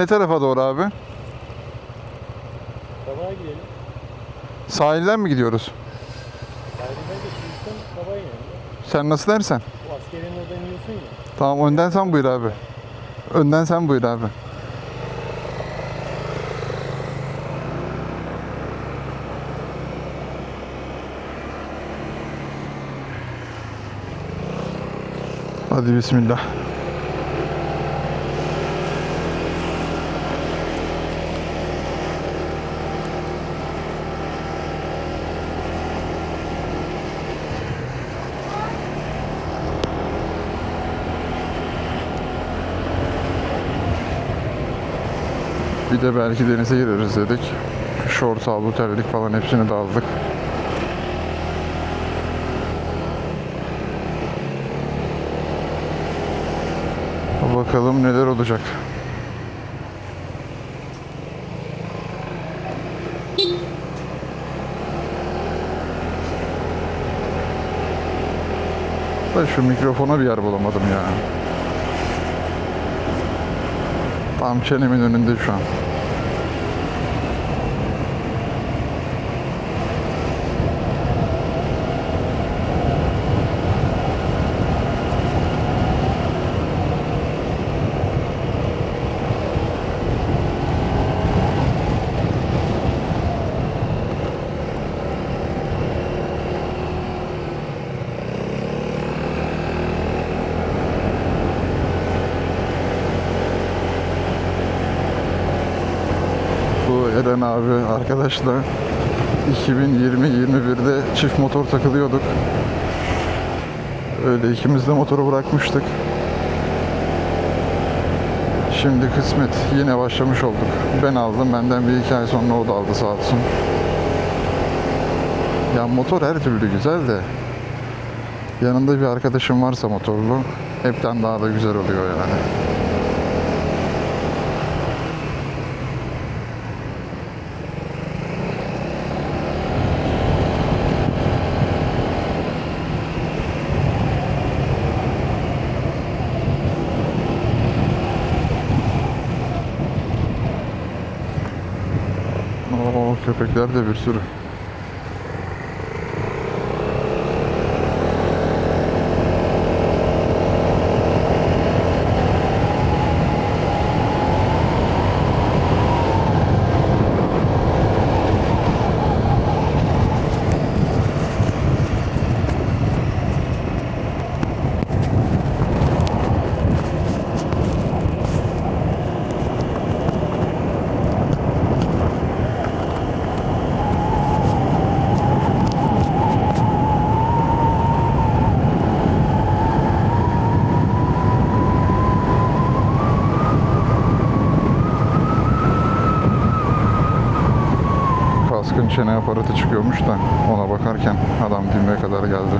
Ne tarafa doğru abi? Sabah'a gidelim. Sahilden mi gidiyoruz? Sahilden geçiyorsun sabah inelim. Sen nasıl dersen. Bu askerin orada iniyorsun ya. Tamam önden sen buyur abi. Önden sen buyur abi. Hadi bismillah. Bir de belki denize gireriz dedik. Şort aldı, terlik falan hepsini de. Bakalım neler olacak. Ben şu mikrofona bir yer bulamadım ya. Tam çenemin önünde şu an. Bu Eren abi arkadaşla 2020-21'de çift motor takılıyorduk. Öyle ikimiz de motoru bırakmıştık. Şimdi kısmet yine başlamış olduk. Ben aldım benden bir iki ay sonra o da aldı sağ olsun. Ya motor her türlü güzel de yanında bir arkadaşım varsa motorlu hepten daha da güzel oluyor yani. Köpekler de bir sürü. Çene aparatı çıkıyormuş da ona bakarken adam dibime kadar geldi.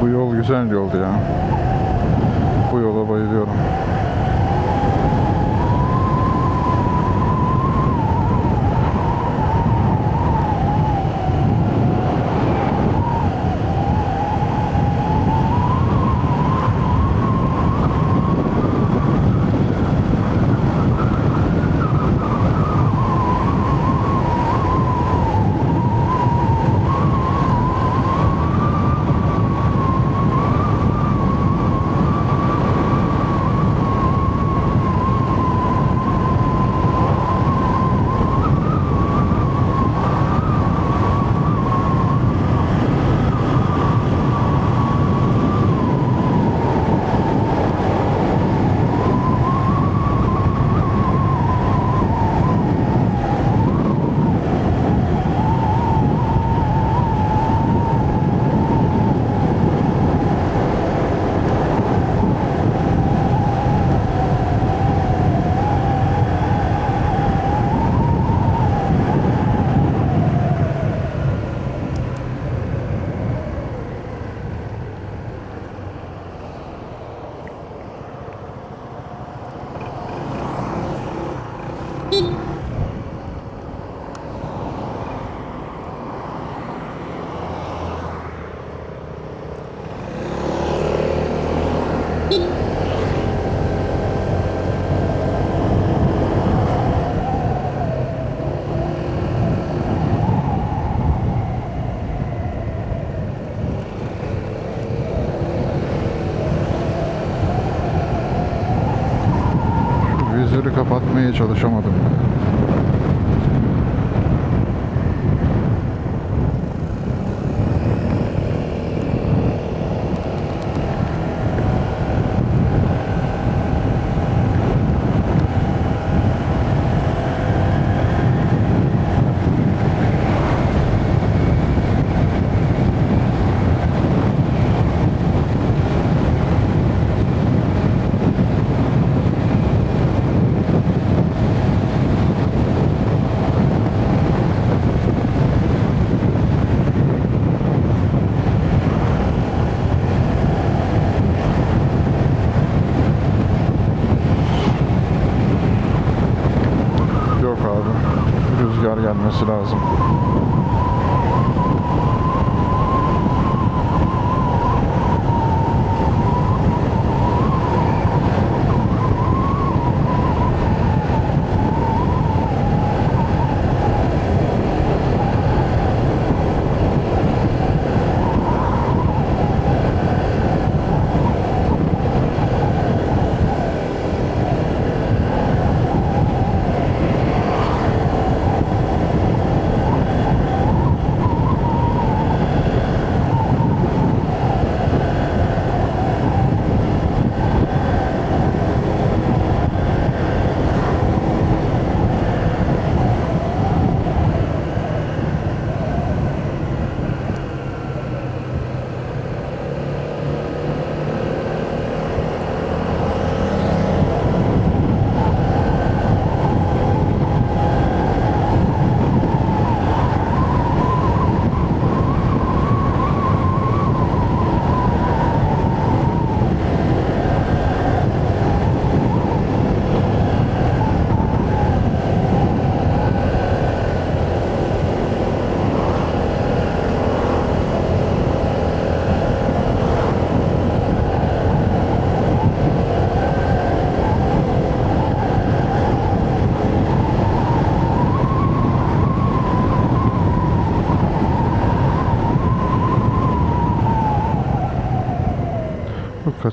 Bu yol güzel yoldu ya. Bu yola bayılıyorum. anlatmaya çalışamadım. olması lazım.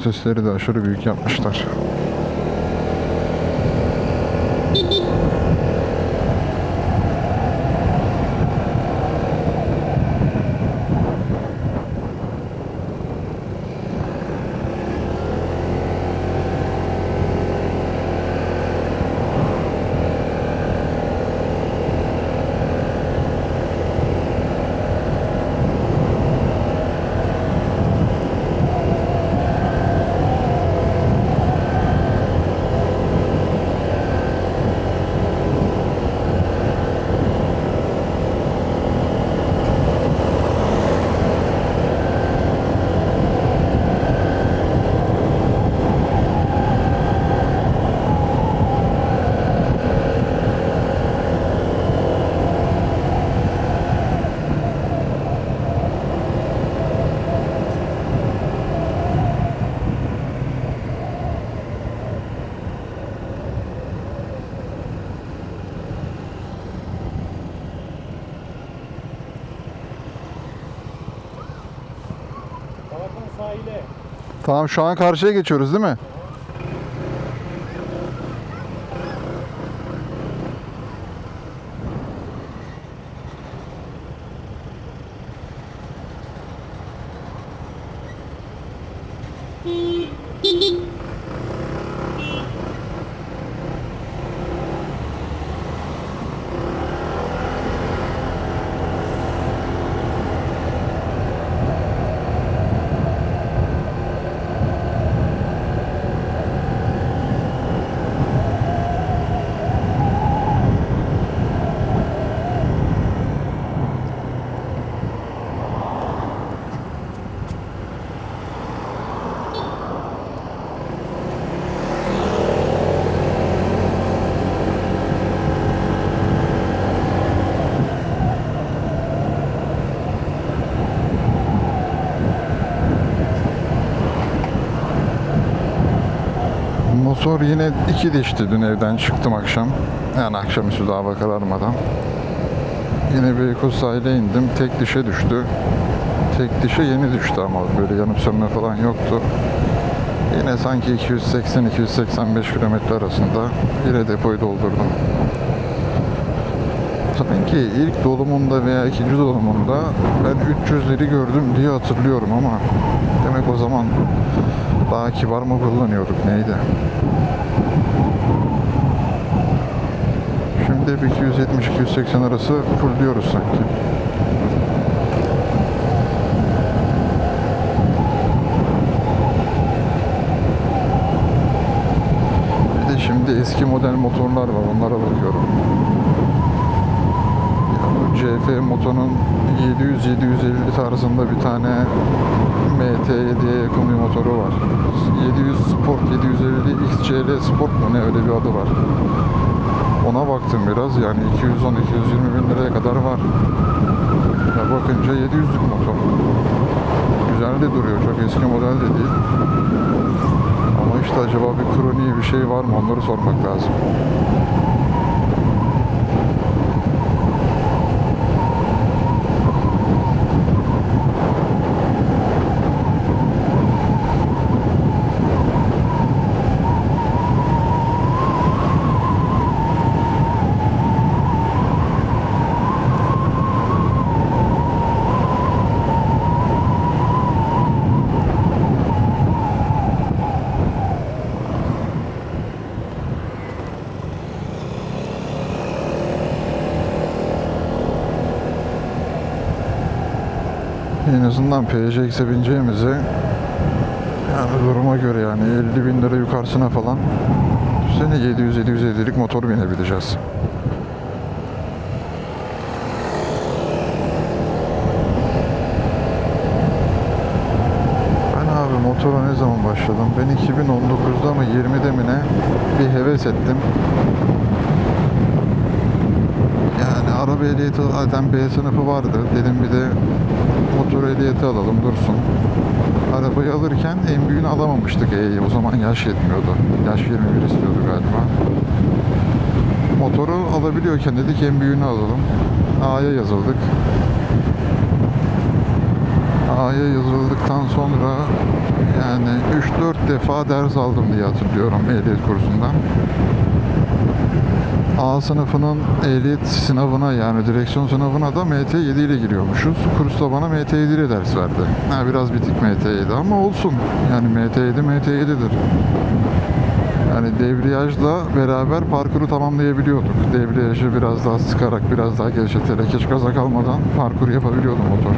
Bu kasesleri de aşırı büyük yapmışlar. Tamam şu an karşıya geçiyoruz değil mi? Motor yine iki dişti dün evden çıktım akşam. Yani akşamüstü daha hava kararmadan. Yine Beykoz sahile indim. Tek dişe düştü. Tek dişe yeni düştü ama böyle yanıp sönme falan yoktu. Yine sanki 280-285 kilometre arasında yine depoyu doldurdum. Sanki ilk dolumunda veya ikinci dolumunda ben 300'leri gördüm diye hatırlıyorum ama demek o zaman daha kibar mı kullanıyorduk neydi? Şimdi hep 270-280 arası full diyoruz sanki. Bir de şimdi eski model motorlar var onlara bakıyorum. CF motorun 700-750 tarzında bir tane MT7'ye yakın bir motoru var. 700 Sport 750 XCL Sport mu ne öyle bir adı var. Ona baktım biraz yani 210-220 bin liraya kadar var. Ya bakınca 700'lük motor. Güzel de duruyor çok eski model de değil. Ama işte acaba bir kroniği bir şey var mı onları sormak lazım. Azından PCX'e bineceğimize yani duruma göre yani 50 bin lira yukarısına falan sene 700-750'lik motor binebileceğiz. Ben abi motora ne zaman başladım? Ben 2019'da mı 20'de mi ne bir heves ettim. Yani araba ehliyeti zaten B sınıfı vardı. Dedim bir de motor ehliyeti alalım dursun. Arabayı alırken en büyüğünü alamamıştık E'yi. O zaman yaş yetmiyordu. Yaş 21 istiyordu galiba. Motoru alabiliyorken dedik en büyüğünü alalım. A'ya yazıldık. A'ya yazıldıktan sonra yani 3-4 defa ders aldım diye hatırlıyorum ehliyet kursundan. A sınıfının ehliyet sınavına yani direksiyon sınavına da MT7 ile giriyormuşuz. Kurs da bana MT7 ile ders verdi. Ha, biraz bitik MT7 ama olsun. Yani MT7 MT7'dir. Yani debriyajla beraber parkuru tamamlayabiliyorduk. Debriyajı biraz daha sıkarak, biraz daha gevşeterek hiç gaza kalmadan parkur yapabiliyordum motor.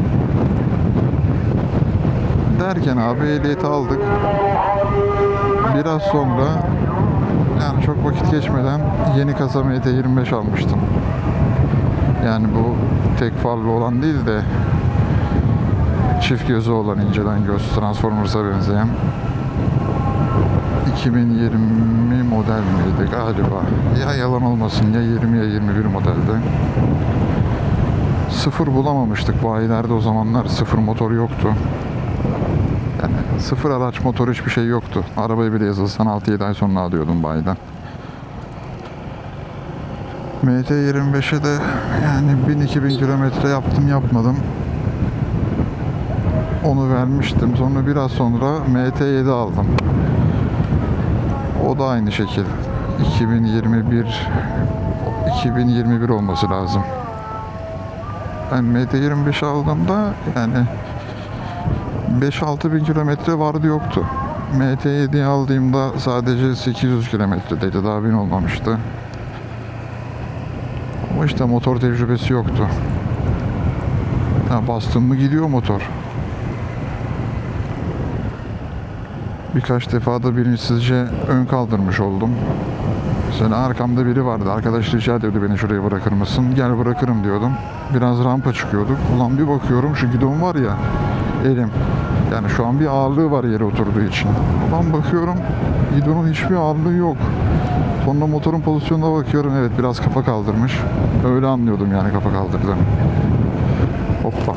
Derken abi ehliyeti aldık. Biraz sonra yani çok vakit geçmeden yeni kasa MT25 almıştım. Yani bu tek farlı olan değil de çift gözü olan inceden göz Transformers'a benzeyen 2020 model miydi galiba? Ya yalan olmasın ya 20 ya 21 modelde. Sıfır bulamamıştık bayilerde o zamanlar sıfır motor yoktu. Sıfır araç motor hiçbir şey yoktu. Arabayı bile yazılsan 6-7 ay sonra alıyordum bayiden. MT25'e de yani 1000-2000 kilometre yaptım yapmadım. Onu vermiştim. Sonra biraz sonra MT7 aldım. O da aynı şekil. 2021 2021 olması lazım. Ben MT25 aldığımda yani 5-6 bin kilometre vardı yoktu. MT7'yi aldığımda sadece 800 kilometredeydi. Daha bin olmamıştı. Ama işte motor tecrübesi yoktu. Ya bastın mı gidiyor motor. Birkaç defa da bilinçsizce ön kaldırmış oldum. Mesela arkamda biri vardı. Arkadaş rica ediyordu beni şuraya bırakır mısın? Gel bırakırım diyordum. Biraz rampa çıkıyorduk. Ulan bir bakıyorum şu gidon var ya elim. Yani şu an bir ağırlığı var yere oturduğu için. Ulan bakıyorum gidonun hiçbir ağırlığı yok. Sonra motorun pozisyonuna bakıyorum evet biraz kafa kaldırmış. Öyle anlıyordum yani kafa kaldırdığını. Hoppa.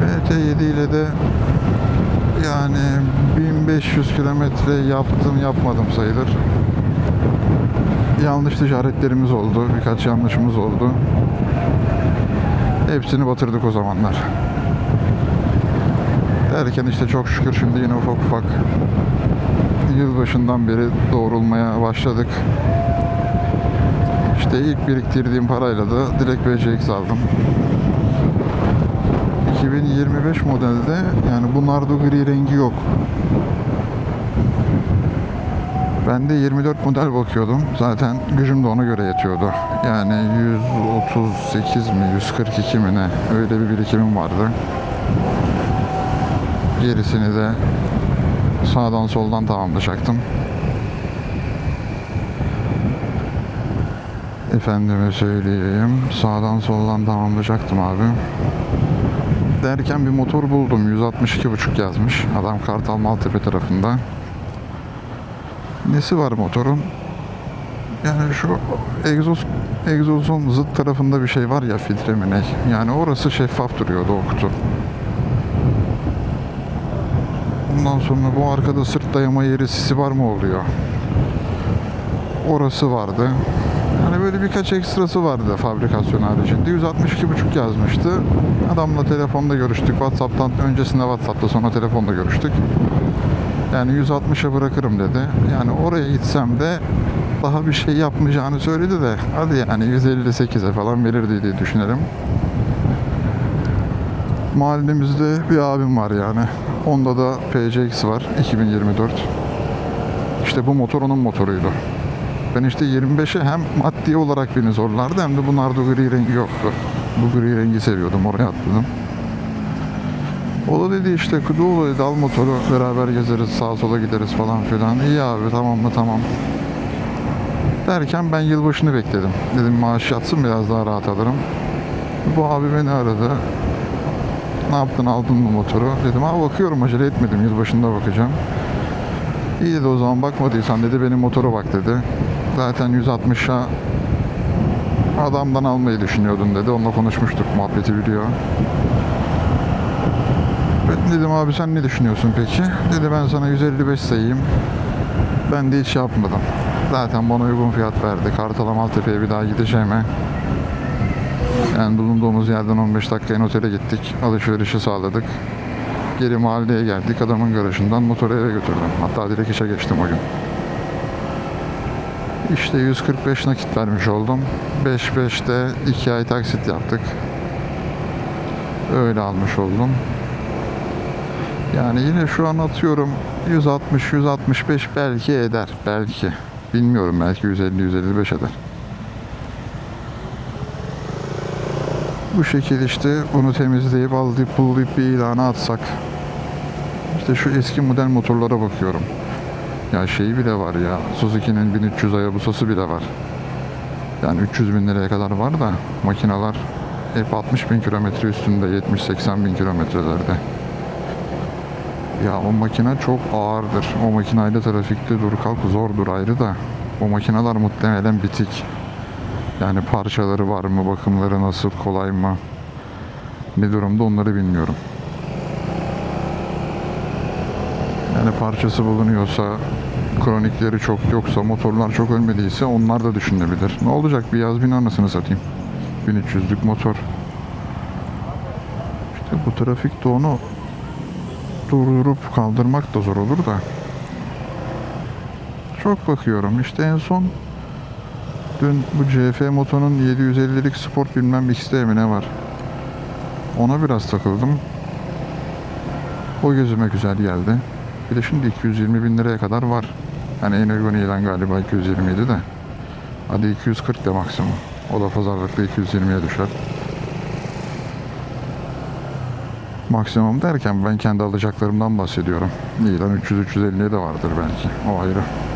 BT7 ile de yani 1500 kilometre yaptım yapmadım sayılır. Yanlış işaretlerimiz oldu. Birkaç yanlışımız oldu. Hepsini batırdık o zamanlar. Derken işte çok şükür şimdi yine ufak ufak yılbaşından beri doğrulmaya başladık. İşte ilk biriktirdiğim parayla da direkt BCX aldım. 2025 modelde yani bu nardo gri rengi yok. Ben de 24 model bakıyordum. Zaten gücüm de ona göre yetiyordu. Yani 138 mi 142 mi ne öyle bir birikimim vardı. Gerisini de sağdan soldan tamamlayacaktım. Efendime söyleyeyim. Sağdan soldan tamamlayacaktım abi. Derken bir motor buldum. 162.5 yazmış. Adam Kartal Maltepe tarafında. Nesi var motorun? Yani şu egzoz egzozun zıt tarafında bir şey var ya filtre mi ne? Yani orası şeffaf duruyordu o kutu. Ondan sonra bu arkada sırt dayama yeri sisi var mı oluyor? Orası vardı. Yani böyle birkaç ekstrası vardı fabrikasyon haricinde. 162.5 yazmıştı. Adamla telefonda görüştük. Whatsapp'tan öncesinde Whatsapp'ta sonra telefonda görüştük. Yani 160'a bırakırım dedi. Yani oraya gitsem de daha bir şey yapmayacağını söyledi de hadi yani 158'e falan verirdi diye düşünelim. Mahallemizde bir abim var yani. Onda da PCX var 2024. İşte bu motor onun motoruydu. Ben işte 25'e hem maddi olarak beni zorlardı hem de bu nardo gri rengi yoktu. Bu gri rengi seviyordum oraya atladım. O da dedi işte Kuduoğlu dedi al motoru beraber gezeriz sağa sola gideriz falan filan. İyi abi tamam mı tamam. Derken ben yılbaşını bekledim. Dedim maaş yatsın biraz daha rahat alırım. Bu abi beni aradı. Ne yaptın aldın mı motoru? Dedim ha bakıyorum acele etmedim yılbaşında bakacağım. İyi dedi o zaman bakmadıysan dedi benim motora bak dedi. Zaten 160'a adamdan almayı düşünüyordun dedi. Onunla konuşmuştuk muhabbeti biliyor. Ben dedim abi sen ne düşünüyorsun peki? Dedi ben sana 155 sayayım. Ben de hiç şey yapmadım. Zaten bana uygun fiyat verdi. Kartal Maltepe'ye bir daha gideceğime. Yani bulunduğumuz yerden 15 dakika en otele gittik. Alışverişi sağladık. Geri mahalleye geldik. Adamın garajından motoru eve götürdüm. Hatta direkt işe geçtim o gün. İşte 145 nakit vermiş oldum. 5-5'te 2 ay taksit yaptık. Öyle almış oldum. Yani yine şu an atıyorum 160-165 belki eder. Belki. Bilmiyorum belki 150-155 eder. Bu şekilde işte bunu temizleyip alıp pullayıp bir ilana atsak. İşte şu eski model motorlara bakıyorum. Ya şeyi bile var ya. Suzuki'nin 1300 Hayabusa'sı bile var. Yani 300 bin liraya kadar var da makineler hep 60 bin kilometre üstünde 70-80 bin kilometrelerde. Ya o makine çok ağırdır. O makineyle trafikte dur kalk zordur ayrı da. O makineler muhtemelen bitik. Yani parçaları var mı, bakımları nasıl, kolay mı? Ne durumda onları bilmiyorum. Yani parçası bulunuyorsa, kronikleri çok yoksa, motorlar çok ölmediyse onlar da düşünülebilir. Ne olacak bir yaz bin anasını satayım. 1300'lük motor. İşte bu trafikte onu durdurup kaldırmak da zor olur da. Çok bakıyorum. İşte en son dün bu CF Moto'nun 750'lik sport bilmem X'de mi ne var. Ona biraz takıldım. O gözüme güzel geldi. Bir de şimdi 220 bin liraya kadar var. Hani en uygun ilan galiba 227 de. Hadi 240 de maksimum. O da pazarlıkta 220'ye düşer. Maksimum derken ben kendi alacaklarımdan bahsediyorum. İlan 300-350'ye de vardır belki. O ayrı.